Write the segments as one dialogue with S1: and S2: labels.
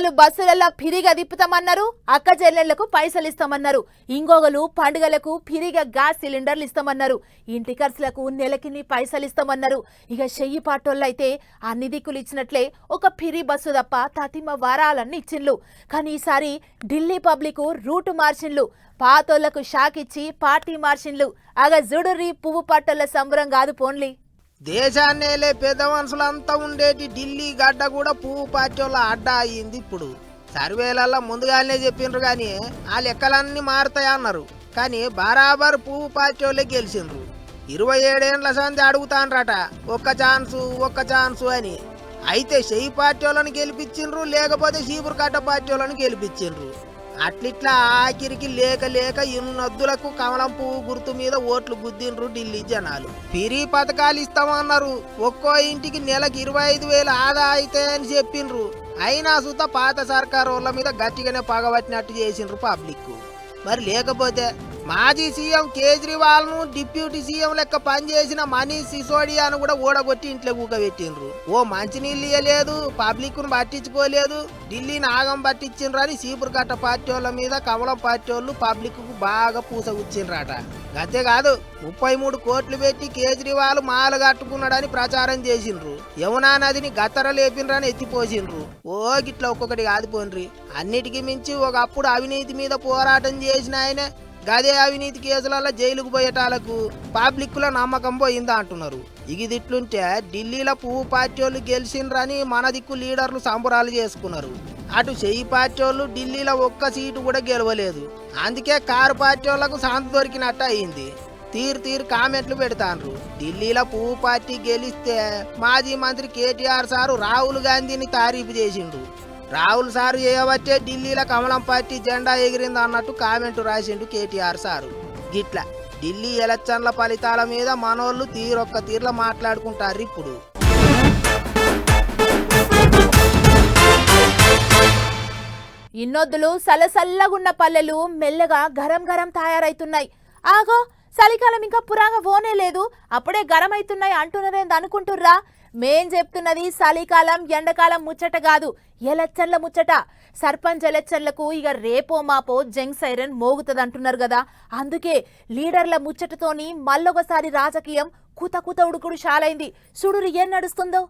S1: వాళ్ళు బస్సులలో ఫిరిగా తిప్పుతామన్నారు అక్క చెల్లెళ్ళకు పైసలు ఇస్తామన్నారు. ఇంకొకలు పండుగలకు ఫిరిగా గ్యాస్ సిలిండర్లు ఇస్తామన్నారు. ఇంటి ఖర్చులకు నెలకిన్ని పైసలు ఇస్తామన్నారు. ఇక చెయ్యి పాటోళ్ళైతే అన్ని దిక్కులు ఇచ్చినట్లే ఒక ఫిరి బస్సు తప్ప తతిమ వారాలన్నీ ఇచ్చిండ్లు. కానీ ఈసారి ఢిల్లీ పబ్లిక్ రూటు మార్చిండ్లు. పాతోళ్ళకు షాక్ ఇచ్చి పార్టీ మార్చిండ్లు. అగ జుడురి పువ్వు పట్టోళ్ళ సంబరం కాదు పోన్లీ.
S2: దేశాన్నేలే పెద్ద మనుషులంతా ఉండేటి ఢిల్లీ గడ్డ కూడా పువ్వు పాచోళ్ళ అడ్డ అయ్యింది ఇప్పుడు. సర్వేలల్లో ముందుగానే చెప్పిండ్రు కానీ ఆ లెక్కలన్నీ మారుతాయన్నారు కానీ బరాబర్ పువ్వు పాచోళ్ళే గెలిచిండ్రు. ఇరవై ఏడేండ్ల సంది అడుగుతాన్రట ఒక్క ఛాన్సు ఒక్క ఛాన్సు అని. అయితే షెయి పార్టీ వాళ్ళని గెలిపించిండ్రు లేకపోతే చీపురు కట్ట పార్టీ వాళ్ళని గెలిపించిండ్రు అట్లిట్లా ఆఖరికి లేక లేక ఇన్నద్దులకు కమలం పువ్వు గుర్తు మీద ఓట్లు గుద్దిండ్రు ఢిల్లీ జనాలు. పిరి పథకాలు ఇస్తామన్నారు. ఒక్కో ఇంటికి నెలకు ఇరవై ఐదు వేలు ఆదా అవుతాయని చెప్పిండ్రు. అయినా సుత పాత సర్కారు వాళ్ళ మీద గట్టిగానే పగబట్టినట్టు చేసిండ్రు పబ్లిక్ మరి లేకపోతే మాజీ సీఎం కేజ్రీవాల్ను డిప్యూటీ సీఎం లెక్క పనిచేసిన మనీష్ సిసోడియాను కూడా ఓడగొట్టి ఇంట్లో కూకబెట్టిండ్రు ఓ మంచినీళ్ళు ఇయ్యలేదు పబ్లిక్ను పట్టించుకోలేదు ఢిల్లీని ఆగం పట్టించిండ్రు అని సీపురు కట్ట పార్టీ వాళ్ళ మీద కమలం పార్టీ వాళ్ళు పబ్లిక్కు బాగా పూసగుచ్చిండ్రట. అంతేకాదు ముప్పై మూడు కోట్లు పెట్టి కేజ్రీవాల్ మాల కట్టుకున్నాడని ప్రచారం చేసిండ్రు. యమునా నదిని గత్తర లేపిండ్రని ఎత్తిపోసిండ్రు. ఓ గిట్ల ఒక్కొక్కటి కాదు పోన్రి. అన్నిటికీ మించి ఒకప్పుడు అవినీతి మీద పోరాటం చేసిన ఆయనే గదే అవినీతి కేసులలో జైలుకు పోయేటాలకు పబ్లిక్ల నమ్మకం పోయిందా అంటున్నారు. ఇగి ఢిల్లీలో పువ్వు పార్టీ వాళ్ళు గెలిచిండ్రని మన దిక్కు లీడర్లు సంబరాలు చేసుకున్నారు. అటు చెయ్యి పార్టీ వాళ్ళు ఢిల్లీలో ఒక్క సీటు కూడా గెలవలేదు. అందుకే కారు పార్టీ వాళ్ళకు శాంతి దొరికినట్టు అయింది. తీరు తీరు కామెంట్లు పెడతాండ్రు. ఢిల్లీలో పువ్వు పార్టీ గెలిస్తే మాజీ మంత్రి కేటీఆర్ సారు రాహుల్ గాంధీని తారీఫు చేసిండు. రాహుల్ సారు చేయబట్టే ఢిల్లీలో కమలం పార్టీ జెండా ఎగిరింది అన్నట్టు కామెంటు రాసిండు కేటీఆర్ సారు. గిట్ల ఢిల్లీ ఎలక్షన్ల ఫలితాల మీద మనోళ్ళు తీరొక్క తీర్ల మాట్లాడుకుంటారు ఇప్పుడు.
S1: ఇన్నొద్దులు సలసల్లగున్న పల్లెలు మెల్లగా గరం గరం తయారైతున్నాయి. ఆగో చలికాలం ఇంకా పురాగా పోనే లేదు అప్పుడే గరం అవుతున్నాయి అంటున్నారేంది అనుకుంటుర్రా మేం చెప్తున్నది చలికాలం ఎండాకాలం ముచ్చట కాదు ఎలచ్చన్ల ముచ్చట. సర్పంచ్ ఎలక్షన్లకు ఇక రేపో మాపో జంగ్ సైరన్ మోగుతుంది అంటున్నారు కదా. అందుకే లీడర్ల ముచ్చటతోని మళ్ళొకసారి రాజకీయం కుత కుత ఉడుకుడు షాలైంది. సుడురు ఏం నడుస్తుందో?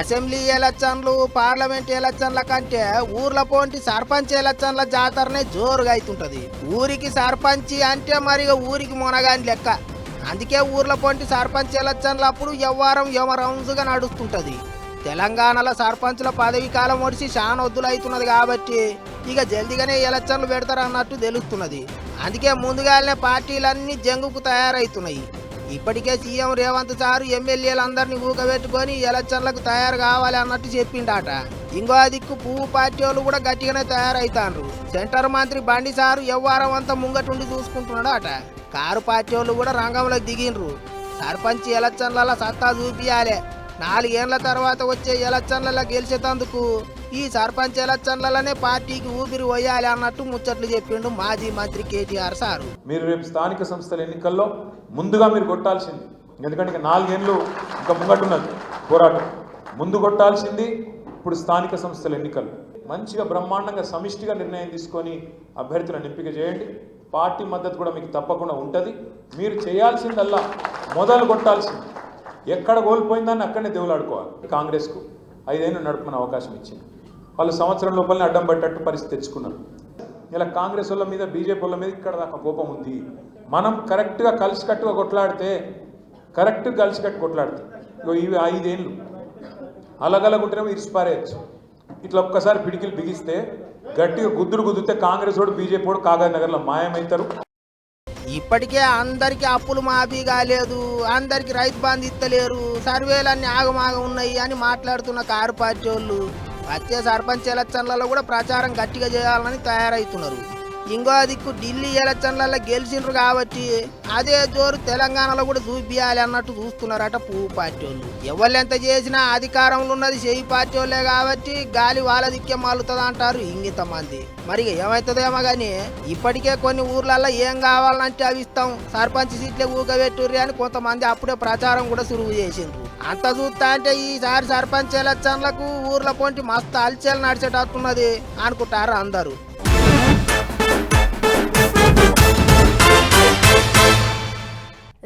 S2: అసెంబ్లీ ఎలక్షన్లు పార్లమెంట్ ఎలక్షన్ల కంటే ఊర్ల పోంటి సర్పంచ్ ఎలక్షన్ల జాతరనే జోరుగా అవుతుంటది ఊరికి సర్పంచి అంటే మరి ఊరికి మునగాని లెక్క. అందుకే ఊర్ల పంటి సర్పంచ్ ఎలక్షన్లు అప్పుడు ఎవ్వారం యమరౌన్స్గా నడుస్తుంటది. తెలంగాణలో సర్పంచ్ల పదవి కాలం ఒడిసి చాలా వద్దులవుతున్నది కాబట్టి ఇక జల్దిగానే ఎలక్షన్లు పెడతారన్నట్టు తెలుస్తున్నది. అందుకే ముందుగానే పార్టీలన్నీ జంగుకు తయారవుతున్నాయి ఇప్పటికే సీఎం రేవంత్ సారు ఎమ్మెల్యేలందరినీ ఊకబెట్టుకొని ఎలక్షన్లకు తయారు కావాలి అన్నట్టు చెప్పిండట. ఇంకో దిక్కు పువ్వు పార్టీ వాళ్ళు కూడా గట్టిగానే తయారైతాండ్రు. సెంటర్ మంత్రి బండి సారు ఎవ్వారం అంతా ముంగటుండి చూసుకుంటున్నాడు అట కారు పార్టీ వాళ్ళు కూడా రంగంలోకి దిగిండ్రు. సర్పంచ్ ఎలక్షన్లలో సత్తా చూపియాలి. నాలుగేళ్ళ తర్వాత వచ్చే ఎలక్షన్లలో గెలిచేటందుకు ఈ సర్పంచ్ ఎలక్షన్లలోనే పార్టీకి ఊపిరి పోయాలి అన్నట్టు ముచ్చట్లు చెప్పిండు మాజీ మంత్రి కేటీఆర్ సారు.
S3: మీరు రేపు స్థానిక సంస్థల ఎన్నికల్లో ముందుగా మీరు కొట్టాల్సింది ఎందుకంటే ఇంకా నాలుగేళ్ళు ఇంకా ముంగట్టున్నది పోరాటం. ముందు కొట్టాల్సింది ఇప్పుడు స్థానిక సంస్థల ఎన్నికలు. మంచిగా బ్రహ్మాండంగా సమిష్టిగా నిర్ణయం తీసుకొని అభ్యర్థులను ఎంపిక చేయండి. పార్టీ మద్దతు కూడా మీకు తప్పకుండా ఉంటుంది. మీరు చేయాల్సిందల్లా మొదలు కొట్టాల్సింది. ఎక్కడ కోల్పోయిందని అక్కడనే దేవులాడుకోవాలి కాంగ్రెస్కు ఐదేళ్ళు నడుపుకునే అవకాశం ఇచ్చింది. వాళ్ళు సంవత్సరం లోపలనే అడ్డం పట్టేట్టు పరిస్థితి తెచ్చుకున్నారు. ఇలా కాంగ్రెస్ వాళ్ళ మీద బీజేపీ వాళ్ళ మీద ఇక్కడ దాకా కోపం ఉంది. మనం కరెక్ట్గా కలిసికట్టుగా కొట్లాడితే కరెక్ట్గా కలిసికట్టు కొట్లాడితే ఇగో ఇవి ఐదేళ్ళు. అలగలగుంటేనేమో ఇరిసిపారేయచ్చు. ఇట్లా ఒక్కసారి పిడికిలు బిగిస్తే గట్టిగా గుద్దుడు గుద్దితే కాంగ్రెస్ వాడు బీజేపీ వాడు కాగజ్ నగర్లో మాయమవుతారు
S2: ఇప్పటికే అందరికి అప్పులు మాఫీ కాలేదు. అందరికి రైతు బంధు ఇస్తలేరు సర్వేలన్నీ ఆగమాగం ఉన్నాయి అని మాట్లాడుతున్న కారు పార్టీ వాళ్ళు వచ్చే సర్పంచ్ ఎలక్షన్లలో కూడా ప్రచారం గట్టిగా చేయాలని తయారవుతున్నారు ఇంకో దిక్కు ఢిల్లీ ఎలక్షన్లలో గెలిచిండ్రు కాబట్టి అదే జోరు తెలంగాణలో కూడా చూపియాలి అన్నట్టు చూస్తున్నారట పువ్వు పార్టీ వాళ్ళు. ఎవరు ఎంత చేసినా అధికారంలో ఉన్నది చేయి పార్టీ వాళ్ళే కాబట్టి గాలి వాళ్ళ దిక్కే మాలుతుంది అంటారు ఇంగిత మంది. మరి ఏమవుతుందేమో కానీ ఇప్పటికే కొన్ని ఊర్లలో ఏం కావాలంటే అవి ఇస్తాం సర్పంచ్ సీట్లే ఊగబెట్టుర్రి అని కొంతమంది అప్పుడే ప్రచారం కూడా సురువు చేసిండ్రు. అంత చూస్తా అంటే ఈసారి సర్పంచ్ ఎలక్షన్లకు ఊర్ల పొంటి మస్తు అల్చేలు నడిచేటట్టున్నది అనుకుంటారు అందరూ.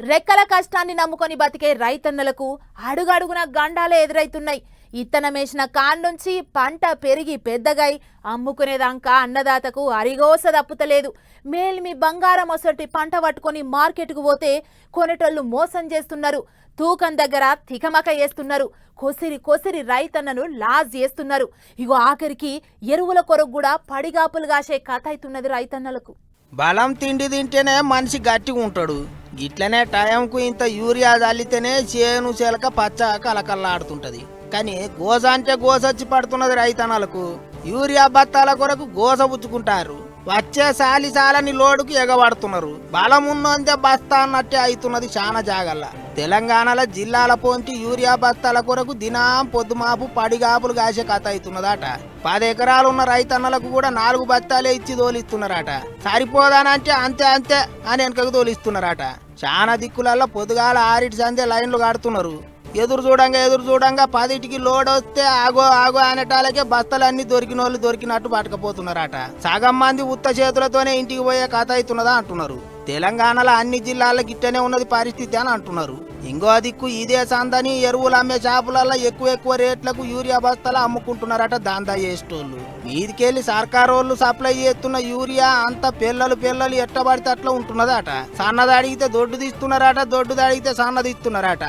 S1: రెక్కల కష్టాన్ని నమ్ముకొని బతికే రైతన్నలకు అడుగడుగున గండాలే ఎదురైతున్నాయి. ఇత్తనమేసిన కాన్ నుంచి పంట పెరిగి పెద్దగై అమ్ముకునేదాకా అన్నదాతకు అరిగోస తప్పుతలేదు మేల్మి బంగారం ఒసటి పంట పట్టుకొని మార్కెట్కు పోతే కొనేటోళ్ళు మోసం చేస్తున్నారు. తూకం దగ్గర తికమక వేస్తున్నారు కొసిరి కొసిరి రైతన్నను లాజ్ చేస్తున్నారు. ఇగో ఆఖరికి ఎరువుల కొరకు కూడా పడిగాపులు కాసే కథ అవుతున్నది రైతన్నలకు.
S2: బలం తిండి తింటేనే మనిషి గట్టిగా ఉంటాడు గిట్లనే టైంకు ఇంత యూరియా చల్లితేనే చేను చెలక పచ్చ కలకల్లాడుతుంటది కానీ గోస అంటే గోస వచ్చి పడుతున్నది రైతన్నలకు. యూరియా బత్తాల కొరకు గోస పుచ్చుకుంటారు. వచ్చే సాలి సాలని లోడుకు ఎగబడుతున్నారు. బలం ఉన్నంతే బస్తా అన్నట్టే అవుతున్నది చాలా జాగల్లా. తెలంగాణలో జిల్లాల పోంటి యూరియా బస్తాల కొరకు దినాం పొద్దుమాపు పడిగాపులు కాసే కథ అవుతున్నదట పది ఎకరాలు ఉన్న రైతన్నలకు కూడా నాలుగు బత్తాలే ఇచ్చి తోలిస్తున్నారట. సరిపోదానంటే అంతే అంతే అని వెనకకు తోలిస్తున్నారట. చాలా దిక్కులలో పొద్దుగాల ఆరిటి సందే లైన్లు కడుతున్నారు. ఎదురు చూడంగా ఎదురు చూడంగా పదిటికి లోడ్ వస్తే ఆగో ఆగో అనేటాలకే బస్తలన్నీ దొరికిన వాళ్ళు దొరికినట్టు పట్టుకపోతున్నారట. సగం మంది ఉత్త చేతులతోనే ఇంటికి పోయే కథ అవుతున్నదా అంటున్నారు. తెలంగాణలో అన్ని జిల్లాల గిట్టనే ఉన్నది పరిస్థితి అని అంటున్నారు. ఇంకో దిక్కు ఇదే సందని ఎరువులు అమ్మే షాపులలో ఎక్కువ ఎక్కువ రేట్లకు యూరియా బస్తాలు అమ్ముకుంటున్నారట దాందా చేసేటోళ్ళు మీదికెళ్ళి సర్కార్ వాళ్ళు సప్లై చేస్తున్న యూరియా అంత పిల్లలు పిల్లలు ఎట్టబడితే అట్లా ఉంటున్నదట. సన్నది అడిగితే దొడ్డు తీస్తున్నారట దొడ్డుది అడిగితే సన్నది ఇస్తున్నారట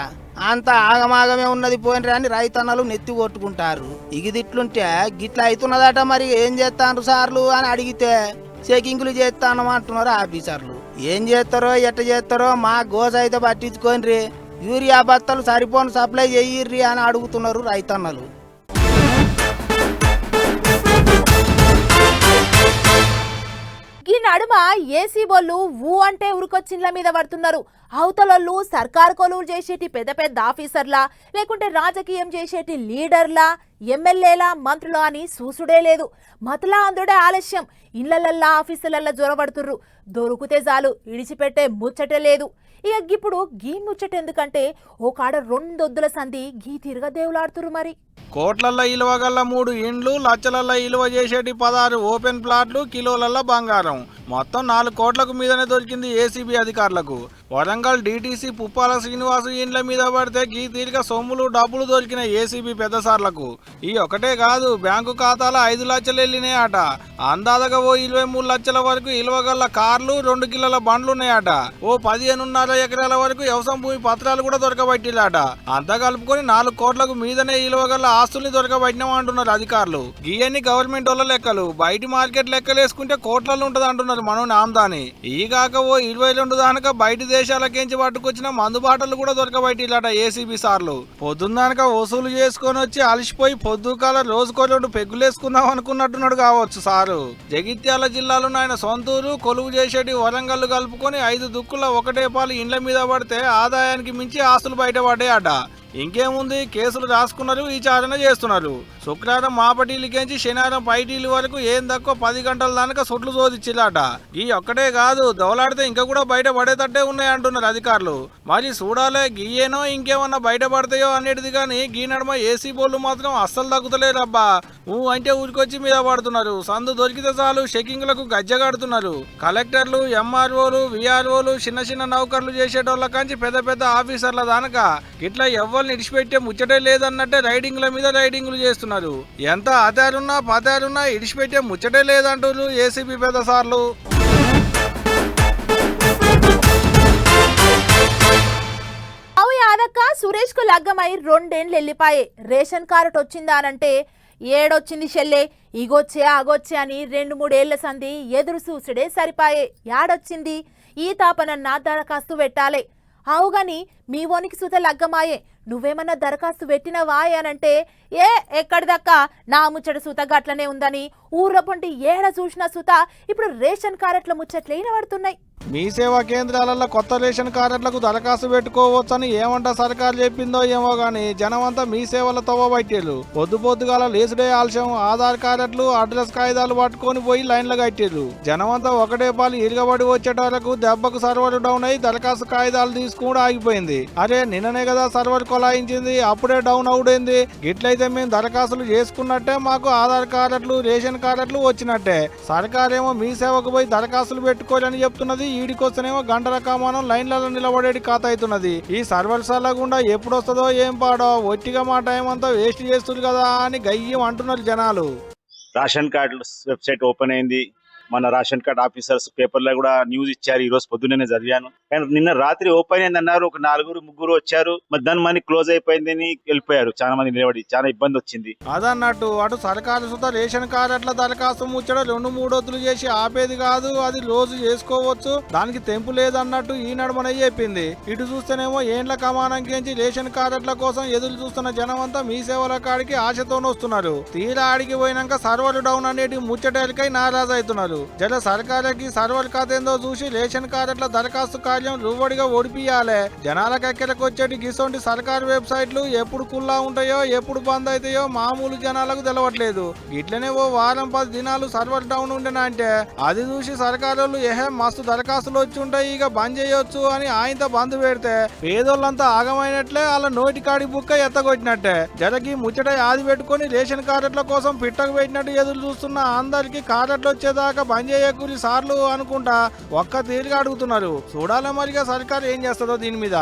S2: అంత ఆగమాగమే ఉన్నది పోయినరా అని రైతన్నలు నెత్తి కొట్టుకుంటారు. ఇగిదిట్లుంటే గిట్లా అవుతున్నదట మరి ఏం చేస్తాను సార్లు అని అడిగితే చెకింగ్లు చేస్తాను అంటున్నారు ఆఫీసర్లు. ఏం చేస్తారో ఎట్ట చేస్తారో మా గోజ అయితే పట్టించుకోని యూరియా బత్తలు సరిపోను సప్లై చెయ్యిర్రి అని అడుగుతున్నారు రైతన్నలు.
S1: నడుమ ఏసీ బోళ్ళు ఊ అంటే ఉరికొచ్చిండ్ల మీద పడుతున్నారు. అవతలొళ్ళు సర్కారు కొలువులు చేసేటి పెద్ద పెద్ద ఆఫీసర్లా లేకుంటే రాజకీయం చేసేటి లీడర్లా ఎమ్మెల్యేలా మంత్రులు అని చూసుడే లేదు. మతలా అందుడే ఆలస్యం. ఇళ్ళలల్లా ఆఫీసులల్లా జ్వరబడుతుర్రు దొరికితే చాలు ఇడిచిపెట్టే ముచ్చటే లేదు. ఇక ఇప్పుడు గీ ముచ్చట ఎందుకంటే ఓ కాడ రెండొద్దుల సంధి గీ తిరగ దేవులాడుతురు మరి.
S4: కోట్లల్లో ఇలువ గల్ల మూడు ఇండ్లు లచ్చలల్లో ఇలువ చేసేటి పదహారు ఓపెన్ ప్లాట్లు కిలోలల్లో బంగారం. మొత్తం నాలుగు కోట్లకు మీదనే దొరికింది ఏసీబీ అధికారులకు. వరంగల్ డీటీసీ పుప్పాల శ్రీనివాసు ఇండ్ల మీద పడితే గీ తీరిక సొమ్ములు డబ్బులు దొరికిన ఏసీబీ పెద్దసార్లకు. ఈ ఒకటే కాదు బ్యాంకు ఖాతాలో ఐదు లక్షలు వెళ్ళినాయట అందాదగా ఓ ఇరవై మూడు లక్షల వరకు ఇలువగల్ల కార్లు రెండు కిలోల బండ్లు ఉన్నాయట ఓ పదిహేనున్నర ఎకరాల వరకు వ్యవసాయ భూమి పత్రాలు కూడా దొరకబట్టిలాట అంతా కలుపుకొని నాలుగు కోట్లకు మీదనే ఇలువగల్ల ఆస్తుల్ని దొరకబట్టినామంటున్నారు అధికారులు. గీయన్ని గవర్నమెంట్ వాళ్ళ లెక్కలు. బయటి మార్కెట్ లెక్కలు వేసుకుంటే కోట్లలో ఉంటది అంటున్నారు మనం నామదాని ఈ కాక ఓ ఇరవై రెండు దానక బయట దేశాలకేంచి పట్టుకొచ్చిన మందు బాటలు కూడా దొరకబట్టిలాట ఏసీబీ సార్లు. పొద్దున్నాక వసూలు చేసుకొని వచ్చి అలసిపోయి పొద్దుకాల రోజుకో రెండు పెగ్గులేసుకుందాం అనుకున్నట్టున్నాడు కావచ్చు సారు. జగిత్యాల జిల్లాలో ఆయన సొంతూరు కొలువు చేసేటి వరంగల్ కలుపుకొని ఐదు దుక్కుల ఒకటే పాలు ఇండ్ల మీద పడితే ఆదాయానికి మించి ఆస్తులు బయటపడ్డాయట ఇంకేముంది? కేసులు రాసుకున్నారు విచారణ చేస్తున్నారు. శుక్రవారం మాపటీలకేంచి శనివారం పైటీలు వరకు ఏం తక్కువ పది గంటల దానిక సుట్లు శోధించిలాట ఈ ఒక్కటే కాదు దొవలాడితే ఇంకా కూడా బయట పడేటట్టే ఉన్నాయి అంటున్నారు అధికారులు. మరి చూడాలే గీయేనో ఇంకేమన్నా బయట పడతాయో అనేది కానీ గీ నడమ ఏసీ బోర్లు మాత్రం అస్సలు తగ్గుతలేరబ్బా ఊ అంటే ఊరికొచ్చి మీద పడుతున్నారు. సందు దొరికితే చాలు షెకింగ్లకు గజ్జగాడుతున్నారు కలెక్టర్లు ఎంఆర్ఓలు విఆర్ఓలు చిన్న చిన్న నౌకర్లు చేసేటోళ్ళ కాంచి పెద్ద పెద్ద ఆఫీసర్ల దానక. ఇట్లా ఎవ్వరిని ఇడిచిపెట్టే ముచ్చటే లేదన్నట్టే రైడింగ్ల మీద రైడింగ్లు చేస్తున్నారు. ఎంత ఆధారున్నా పాతారున్నా ఇడిచిపెట్టే ముచ్చటే లేదంటారు ఏసీబీ పెద్ద సార్లు.
S1: అవు యాదక్క సురేష్కు లగ్గమై రెండేళ్ళు వెళ్ళిపాయే రేషన్ కార్డు వచ్చిందానంటే ఏడొచ్చింది షెల్లే. ఇగొచ్చే ఆగొచ్చే అని రెండు మూడేళ్ళ సంధి ఎదురు చూసుడే సరిపాయే. యాడొచ్చింది? ఈ తాపనన్నా దరఖాస్తు పెట్టాలే. అవుగాని మీ వనికి సుత లగ్గమాయే. నువ్వేమన్నా దరఖాస్తు పెట్టినవా అనంటే ఏ ఎక్కడిదక్క? నా ముచ్చట సుత గట్లనే ఉందని. ఊర్లో పొంటి ఏడ చూసిన సుత ఇప్పుడు రేషన్ కార్డుల ముచ్చట్లే పడుతున్నాయి
S4: మీ సేవా కేంద్రాలలో కొత్త రేషన్ కార్డులకు దరఖాస్తు పెట్టుకోవచ్చని ఏమంటా సర్కారు చెప్పిందో ఏమో గాని జనమంతా మీ సేవల తవ్వబట్టారు పొద్దు పొద్దుగాల లేసుడే ఆలస్యం ఆధార్ కార్డులు అడ్రస్ కాగితాలు పట్టుకొని పోయి లైన్లో కట్టారు జనమంతా ఒకటే పాలు ఇరగబడి వచ్చేటోళ్ళకు దెబ్బకు సర్వర్ డౌన్ అయి దరఖాస్తు కాగితాలు తీసుకుని ఆగిపోయింది. అరే నిన్ననే కదా సర్వర్ కొలాయించింది అప్పుడే డౌన్ అవుడైంది? గిట్లయితే మేము దరఖాస్తులు చేసుకున్నట్టే మాకు ఆధార్ కార్డులు రేషన్ కార్డులు వచ్చినట్టే. సర్కారేమో మీ సేవకు పోయి దరఖాస్తులు పెట్టుకోవాలని చెప్తున్నది ఈడికొస్తేనేమో గంటల కామానం లైన్లలో నిలబడేటి ఖాత అవుతున్నది ఈ సర్వర్సాల గుండా ఎప్పుడొస్తుందో ఏం పాడో ఒట్టిగా మా టైం అంతా వేస్ట్ చేస్తుంది కదా అని గయ్యం అంటున్నారు జనాలు.
S5: రేషన్ కార్డు వెబ్సైట్ ఓపెన్ అయింది. మన రేషన్ కార్డ్ ఆఫీసర్స్ పేపర్లో కూడా న్యూస్ ఇచ్చారు ఈ రోజు పొద్దున్నే చదివాను. కానీ నిన్న రాత్రి ఓపెన్ అయింది అన్నారు ఒక నలుగురు ముగ్గురు వచ్చారు. మరి దాని మనీ క్లోజ్ అయిపోయిందని వెళ్ళిపోయారు. చాలా మంది నిలబడి చాలా ఇబ్బంది వచ్చింది.
S4: అదన్నట్టు అటు సరకాలు సుతా రేషన్ కార్డుల దరఖాస్తు ముచ్చట రెండు మూడు చేసి ఆపేది కాదు అది రోజు చేసుకోవచ్చు. దానికి తెంపు లేదన్నట్టు ఈ నడుమనే చెప్పింది. ఇటు చూస్తేనేమో ఏండ్ల కమానంకించి రేషన్ కార్డుల కోసం ఎదురు చూస్తున్న జనం అంతా మీ సేవల కాడికి ఆశతోనొస్తున్నారు. తీరా ఆడికి పోయినాక సర్వర్ డౌన్ అనేటి ముచ్చటేలకై నారాజు అవుతున్నారు. జల సర్కారకి సర్వర్ కాదేందో చూసి రేషన్ కార్డుల దరఖాస్తు కార్యం రువ్వడిగా ఓడిపియాలే. జనాల ఎక్కడికి వచ్చేటి గిసొంటి సర్కారు వెబ్సైట్లు ఎప్పుడు కుల్లా ఉంటాయో ఎప్పుడు బంద్ అవుతాయో మామూలు జనాలకు తెలవట్లేదు. ఇట్లనే ఓ వారం పది దినాలు సర్వర్ డౌన్ ఉండేనా అంటే? అది చూసి సర్కారు ఏహే మస్తు దరఖాస్తులు వచ్చి ఉంటాయి ఇక బంద్ చేయొచ్చు అని ఆయనతో బంద్ పెడితే పేదోళ్ళంతా ఆగమైనట్లే వాళ్ళ నోటి కాడి బుక్క ఎత్తగొట్టినట్టే. జరగి ముచ్చట ఆది పెట్టుకొని రేషన్ కార్డుల కోసం పిట్టకు పెట్టినట్టు ఎదురు చూస్తున్న అందరికి కార్డులు వచ్చేదాకా బంద్ చేయకూరి సార్లు అనుకుంటా ఒక్క తీరుగా అడుగుతున్నారు. చూడాలి మరిగా సర్కారు ఏం చేస్తుందో దీని మీద.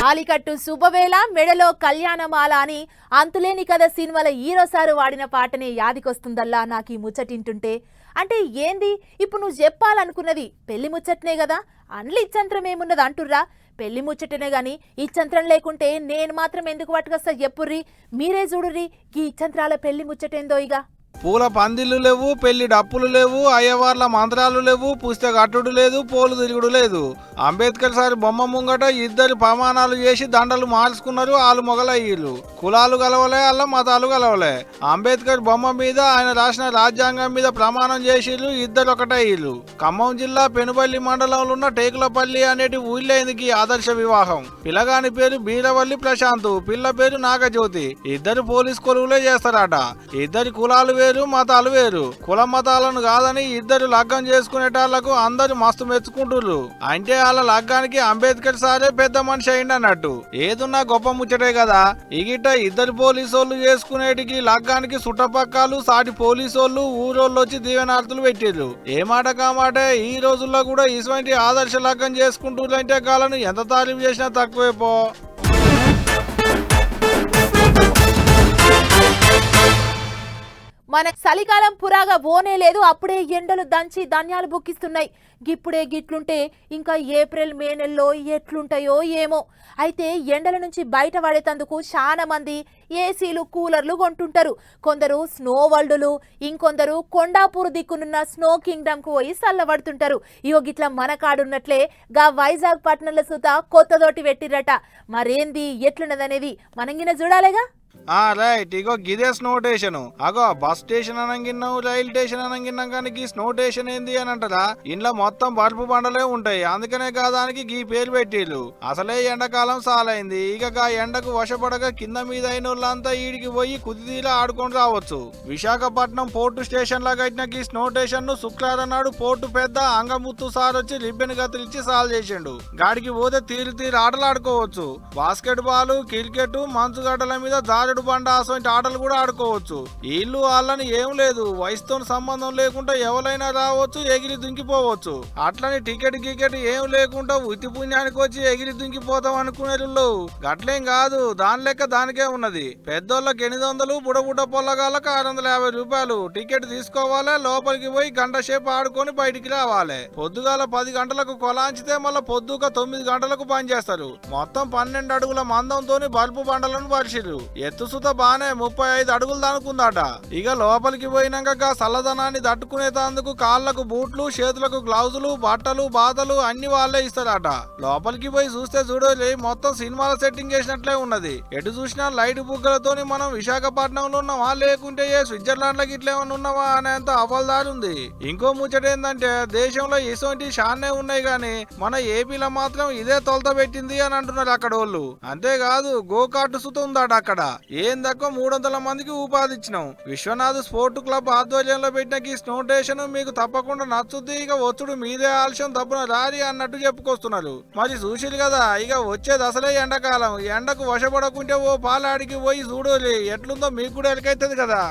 S1: తాలికట్టు శుభవేళ మెడలో కళ్యాణమాల అని అంతులేని కథ సినిమాల హీరోసారు వాడిన పాటనే యాదికొస్తుందల్లా నాకు ఈ ముచ్చటింటుంటే. అంటే ఏంది? ఇప్పుడు నువ్వు చెప్పాలనుకున్నది పెళ్ళి ముచ్చట్నే కదా? అండ్లు ఇచ్చంత్రం ఏమున్నది అంటుర్రా? పెళ్ళి ముచ్చటనే గాని ఇచ్చంత్రం లేకుంటే నేను మాత్రం ఎందుకు పట్టుకొస్తా? చెప్పుర్రి మీరే చూడుర్రి. ఈ ఇచ్చంత్రాల పెళ్ళి ముచ్చటేందో ఇక
S4: పూల పందిళ్ళు లేవు పెళ్ళి డప్పులు లేవు అయ్యవార్ల మంత్రాలు లేవు పుస్తక అట్టుడు లేదు పోలు తిరుగుడు లేదు. అంబేద్కర్ సారి బొమ్మ ముంగట ఇద్దరు ప్రమాణాలు చేసి దండలు మార్చుకున్నారు వాళ్ళు మొగలయ్యిళ్ళు కులాలు గలవలే అల్ల మతాలు గలవలే. అంబేద్కర్ బొమ్మ మీద ఆయన రాసిన రాజ్యాంగం మీద ప్రమాణం చేసిళ్ళు ఇద్దరు ఒకటయ్యిళ్ళు ఖమ్మం జిల్లా పెనుపల్లి మండలంలో ఉన్న టేకులపల్లి అనేటి ఊళ్ళో ఇందుకు ఆదర్శ వివాహం? పిల్లగాని పేరు బీరవల్లి ప్రశాంత్ పిల్ల పేరు నాగజ్యోతి. ఇద్దరు పోలీస్ కొలువులే చేస్తారట. ఇద్దరి కులాలు వేరు మతాలు వేరు. కుల మతాలను కాదని ఇద్దరు లగ్గం చేసుకునేటాళ్ళకు అందరు మస్తు మెచ్చుకుంటున్నారు అంటే వాళ్ళ లగ్గానికి అంబేద్కర్ సారే పెద్ద మనిషి అయింది అన్నట్టు. ఏదున్నా గొప్ప ముచ్చటే కదా. ఇగిట ఇద్దరు పోలీసోళ్ళు చేసుకునేటికి లగ్గానికి చుట్టపక్కలు సాటి పోలీసోళ్ళు ఊరోళ్ళు వచ్చి దీవెనార్థులు పెట్టారు ఏ మాట కామాటే ఈ రోజుల్లో కూడా ఇటువంటి ఆదర్శ లగ్గం చేసుకుంటున్నారంటే కాలను ఎంత తారీఫ్ చేసినా తక్కువే
S1: మన చలికాలం పురాగా ఓనే లేదు అప్పుడే ఎండలు దంచి ధాన్యాలు బొక్కిస్తున్నాయి. గిప్పుడే గిట్లుంటే ఇంకా ఏప్రిల్ మే నెలలో ఎట్లుంటాయో ఏమో. అయితే ఎండల నుంచి బయట పడేటందుకు చాలా మంది ఏసీలు కూలర్లు కొంటుంటారు. కొందరు స్నో వరల్డ్లు ఇంకొందరు కొండాపూర్ దిక్కునున్న స్నో కింగ్డమ్కు పోయి చల్లబడుతుంటారు. ఇగో గిట్ల మన కాడున్నట్లే గా వైజాగ్ పట్టణంలో సుత కొత్తదోటి పెట్టిరట మరేంది ఎట్లున్నదనేది మనంగిన చూడాలేగా?
S4: రైట్. ఇగో గిదే స్నో స్టేషన్ అగో బస్ స్టేషన్ అనగిన్నావు రైల్ స్టేషన్ అనగిన్నాం కానీ గీ స్నో స్టేషన్ ఏంది అని అంటారా? ఇంట్లో మొత్తం బల్బు బండలే ఉంటాయి. అందుకనే కాదానికి గీ పేరు పెట్టిళ్ళు అసలే ఎండాకాలం సాలైంది. ఇక గా ఎండకు వశపడక కింద మీద అయిన వాళ్ళంతా ఈడికి పోయి కుదిదీలా ఆడుకొని రావచ్చు. విశాఖపట్నం పోర్టు స్టేషన్ లా కట్టిన గీ స్నో స్టేషన్ను శుక్రవారం నాడు పోర్టు పెద్ద అంగముత్తు సార్ వచ్చి రిబ్బన్ కత్తిరించి సాల్ చేసిండు. గాడికి పోతే తీరు తీరు ఆటలు ఆడుకోవచ్చు బాస్కెట్ బాల్ క్రికెట్ మంచుగడ్డల మీద తాగడు బండ అసలు ఆటలు కూడా ఆడుకోవచ్చు. వీళ్ళు వాళ్ళని ఏం లేదు. వయసుతో సంబంధం లేకుండా ఎవరైనా రావచ్చు ఎగిరి దుంకిపోవచ్చు. అట్లని టికెట్ గికెట్ ఏం లేకుండా ఉత్తి పుణ్యానికి వచ్చి ఎగిరి దుంకిపోతాం అనుకునే గట్లేం కాదు. దాని లెక్క దానికే ఉన్నది. పెద్దోళ్ళకి ఎనిమిది వందలు బుడబుడ్డ పొల్లగాళ్ళకి ఆరు వందల యాభై రూపాయలు. టికెట్ తీసుకోవాలి లోపలికి పోయి గంట సేపు ఆడుకొని బయటికి రావాలి. పొద్దుగాల పది గంటలకు కొలాంచితే మళ్ళీ పొద్దుగా తొమ్మిది గంటలకు పనిచేస్తారు. మొత్తం పన్నెండు అడుగుల మందంతోని బల్బు బండలను పరిచిరు ఎత్తు ఎత్తు సుత బానే ముప్పై ఐదు అడుగులు దానుకుందాట. ఇక లోపలికి పోయినాక చల్లదనాన్ని తట్టుకునేటందుకు కాళ్ళకు బూట్లు చేతులకు గ్లౌజులు బట్టలు బాధలు అన్ని వాళ్ళే ఇస్తాడట లోపలికి పోయి చూస్తే చూడలే మొత్తం సినిమాల సెట్టింగ్ చేసినట్లే ఉన్నది. ఎటు చూసినా లైట్ బుగ్గలతోని మనం విశాఖపట్నంలో ఉన్నామా లేకుంటే ఏ స్విట్జర్లాండ్ లకి గిట్ల ఉన్నావా అనేంత అవల్దారి ఉంది ఇంకో ముచ్చట ఏంటంటే దేశంలో ఇటువంటి షాన్నే ఉన్నాయి గాని మన ఏపీలో మాత్రం ఇదే తొలత పెట్టింది అని అంటున్నారు అక్కడ వాళ్ళు. అంతేకాదు గోకాటు సుత ఉందాట అక్కడ. ఏందక్కో మూడు వందల మందికి ఉపాధి ఇచ్చినాం. విశ్వనాథ్ స్పోర్ట్ క్లబ్ ఆధ్వర్యంలో పెట్టిన ఈ స్నో స్టేషన్ మీకు తప్పకుండా నచ్చుద్ది. ఇక వచ్చుడు మీదే ఆలస్యం తప్పున రారి అన్నట్టు చెప్పుకొస్తున్నారు. మరి చూసిరు కదా ఇక వచ్చేది అసలే ఎండాకాలం. ఎండకు వశపడకుంటే ఓ పాలాడికి పోయి చూడాలి. ఎట్లుందో మీకు కూడా ఎలకైతుంది కదా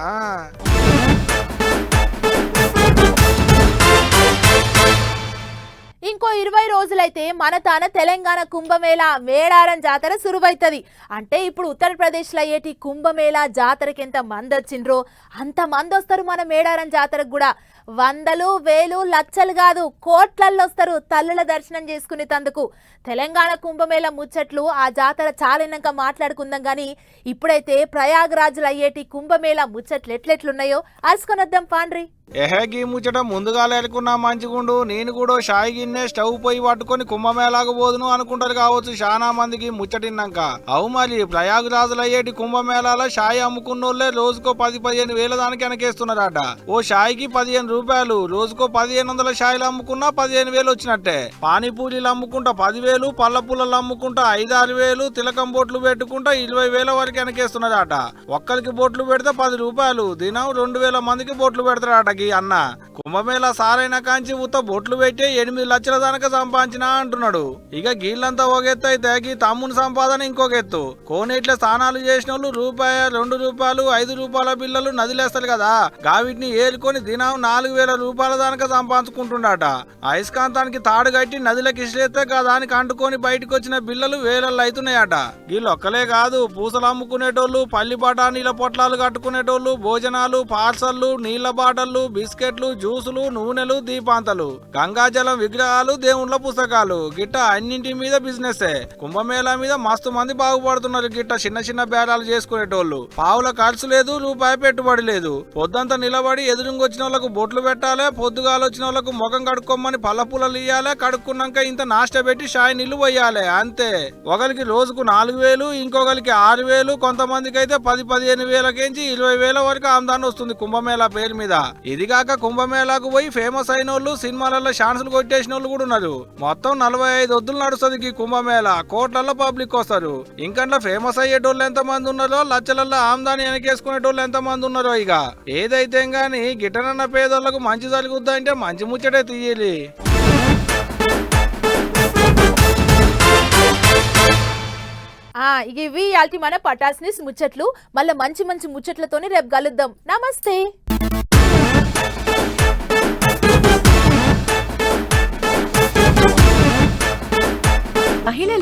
S1: ఇంకో ఇరవై రోజులైతే మన తాన తెలంగాణ కుంభమేళా మేడారం జాతర సురువైతుంది. అంటే ఇప్పుడు ఉత్తరప్రదేశ్లో అయ్యేటి కుంభమేళా జాతరకి ఎంత మంది వచ్చిండ్రో అంత మంది వస్తారు మన మేడారం జాతరకు కూడా. వందలు వేలు లచ్చలు కాదు కోట్లల్లో వస్తారు తల్లుల దర్శనం చేసుకునేటందుకు. తెలంగాణ కుంభమేళా ముచ్చట్లు ఆ జాతర చాలినాక మాట్లాడుకుందాం కానీ ఇప్పుడైతే ప్రయాగరాజులు అయ్యేటి కుంభమేళా ముచ్చట్లు ఎట్లెట్లున్నాయో అరుసుకొనొద్దాం పాండ్రి.
S4: ఎహగి ముచ్చట ముందుగా లేకున్నా మంచిగుండు. నేను కూడా షాయి గిన్నె స్టవ్ పోయి పట్టుకొని కుంభమేళాకు పోదును అనుకుంటారు కావచ్చు చాలా మందికి ముచ్చటిన్నాక. అవు మరి ప్రయాగరాజులు అయ్యేటి కుంభమేళాలో షాయి అమ్ముకున్నోళ్ళే రోజుకో పది పదిహేను వేల దానికి వెనకేస్తున్నారట. ఓ షాయికి పదిహేను రూపాయలు రోజుకో పదిహేను వందల షాయిలు అమ్ముకున్నా పదిహేను వేలు వచ్చినట్టే. పానీపూరీలు అమ్ముకుంటా పదివేలు పళ్ళ పుల్లలు అమ్ముకుంటా ఐదారు వేలు తిలకం బొట్లు పెట్టుకుంటా ఇరవై వేల వరకు వెనకేస్తున్నారట. ఒక్కరికి బొట్లు పెడితే పది రూపాయలు దినం రెండు వేల మందికి బొట్లు పెడతారట ఈ అన్న కుంభమేళ సారైన కాంచి ఉత్త బొట్లు పెట్టి ఎనిమిది లక్షల దానక సంపాదించిన అంటున్నాడు. ఇక గీళ్ళంతా ఒక ఎత్తు అయితే గీ తమ్ముని సంపాదన ఇంకొక ఎత్తు కోనేట్ల స్నానాలు చేసిన వాళ్ళు రూపాయ రెండు రూపాయలు ఐదు రూపాయల బిల్లలు నదిలేస్తారు కదా. గావిటిని ఏరుకొని దినం నాలుగు వేల రూపాయల దానక సంపాదించుకుంటుండట. అయస్కాంతానికి తాడు కట్టి నదిలోకి ఇసిరేస్తే కదా దానికి అంటుకొని బయటకు వచ్చిన బిల్లలు వేలల్లో అవుతున్నాయట వీళ్ళు ఒక్కలే కాదు పూసలు అమ్ముకునేటోళ్ళు పల్లి బఠానీల పొట్లాలు కట్టుకునేటోళ్ళు భోజనాలు పార్సల్లు నీళ్ళ బాటలు బిస్కెట్లు జ్యూసులు నూనెలు దీపాంతలు గంగాజలం విగ్రహాలు దేవుళ్ళ పుస్తకాలు. గిట్ట అన్నింటి మీద బిజినెస్ కుంభమేళా మీద మస్తు మంది బాగుపడుతున్నారు గిట్ట చిన్న చిన్న బేరాలు చేసుకునేటోళ్ళు. పావుల ఖర్చు లేదు రూపాయి పెట్టుబడి లేదు. పొద్దంతా నిలబడి ఎదురుంగొచ్చిన వాళ్ళకు బొట్లు పెట్టాలి పొద్దుగాలొచ్చిన వాళ్ళకు ముఖం కడుక్కోమని పళ్ళ పుల్లలు ఇయ్యాలి కడుక్కున్నాక ఇంత నాష్ట పెట్టి షాయి నిల్లు పోయాలి అంతే. ఒకరికి రోజుకు నాలుగు వేలు ఇంకొకరికి ఆరు వేలు కొంతమందికి అయితే పది పదిహేను వేలకేంచి ఇరవై వేల వరకు ఆమ్దాన్ని వస్తుంది కుంభమేళా పేరు మీద. ఇది కాక కుంభమేళాకు పోయి ఫేమస్ అయిన వాళ్ళు సినిమాలలో ఛాన్సులు కొట్టేసిన వాళ్ళు కూడా ఉన్నారు. మొత్తం నలభై ఐదు వద్దులు నడుస్తుంది ఈ కుంభమేళా. కోట్లలో పబ్లిక్ వస్తారు. ఇంకంట్లో ఫేమస్ అయ్యేటోళ్ళు ఎంత మంది ఉన్నారో లచ్చలల్లో ఆమ్దాని వెనకేసుకునేటోళ్ళు ఎంత మంది ఉన్నారో ఇక. ఏదైతే గాని గిటనన్న పేదోళ్ళకు మంచి జరుగుద్దా అంటే మంచి ముచ్చటే తీయాలి.
S1: ఇక ఇవి ఇవాళ మన పటాస్ని ముచ్చట్లు. మళ్ళీ మంచి మంచి ముచ్చట్లతోని రేపు కలుద్దాం. నమస్తే.
S6: महिले